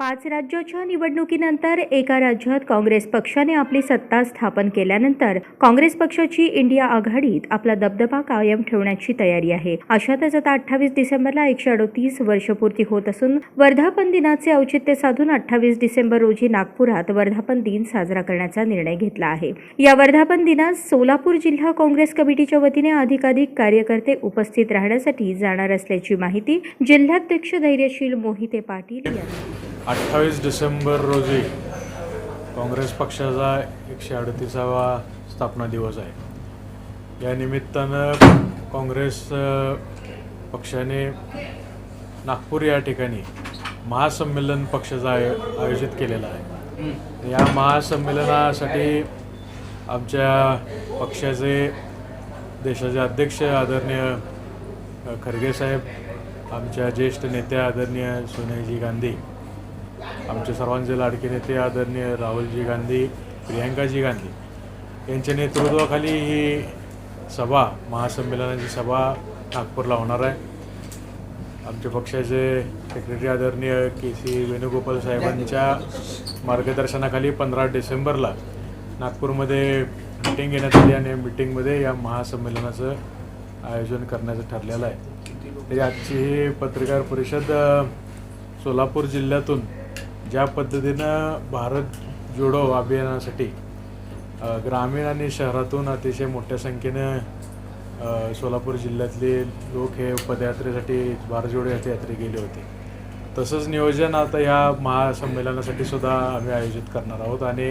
पाच राज्याच्या निवडणुकीनंतर एका राज्यात काँग्रेस पक्षाने आपली सत्ता स्थापन केल्यानंतर काँग्रेस पक्षाची इंडिया आघाडीत आपला दबदबा कायम ठेवण्याची तयारी आहे. अशातच आता अठ्ठावीस डिसेंबरला एकशे अडोतीस वर्षपूर्ती होत असून वर्धापन दिनाचे औचित्य साधून अठ्ठावीस डिसेंबर रोजी नागपुरात वर्धापन दिन साजरा करण्याचा निर्णय घेतला आहे. या वर्धापन दिनात सोलापूर जिल्हा काँग्रेस कमिटीच्या वतीने अधिकाधिक कार्यकर्ते उपस्थित राहण्यासाठी जाणार असल्याची माहिती जिल्हाध्यक्ष धैर्यशील मोहिते पाटील यांनी अठ्ठावीस डिसेंबर रोजी काँग्रेस पक्षाचा एकशे अडतीसावा स्थापना दिवस आहे. या निमित्तानं काँग्रेस पक्षाने नागपूर या ठिकाणी महासंमेलन पक्षाचं आय आयोजित केलेलं आहे. या महासंमेलनासाठी आमच्या पक्षाचे देशाचे अध्यक्ष आदरणीय खरगे साहेब आमच्या ज्येष्ठ नेत्या आदरणीय सोनियाजी गांधी आमचे सर्वांचे लाडके नेते आदरणीय राहुलजी गांधी प्रियांकाजी गांधी यांच्या नेतृत्वाखाली ही सभा महासंमेलनाची सभा नागपूरला होणार आहे. आमच्या पक्षाचे सेक्रेटरी आदरणीय के सी वेणुगोपाल साहेबांच्या मार्गदर्शनाखाली पंधरा डिसेंबरला नागपूरमध्ये मिटिंग घेण्यात आली आणि या मिटिंगमध्ये या महासंमेलनाचं आयोजन करण्याचं ठरलेलं आहे. तरी आजची ही पत्रकार परिषद सोलापूर जिल्ह्यातून ज्या पद्धतीनं भारत जोडो अभियानासाठी ग्रामीण आणि शहरातून अतिशय मोठ्या संख्येनं सोलापूर जिल्ह्यातले लोक हे पदयात्रेसाठी भारत जोडो यात्रे गेले होते. तसंच नियोजन आता ह्या महासंमेलनासाठी सुद्धा आम्ही आयोजित करणार आहोत आणि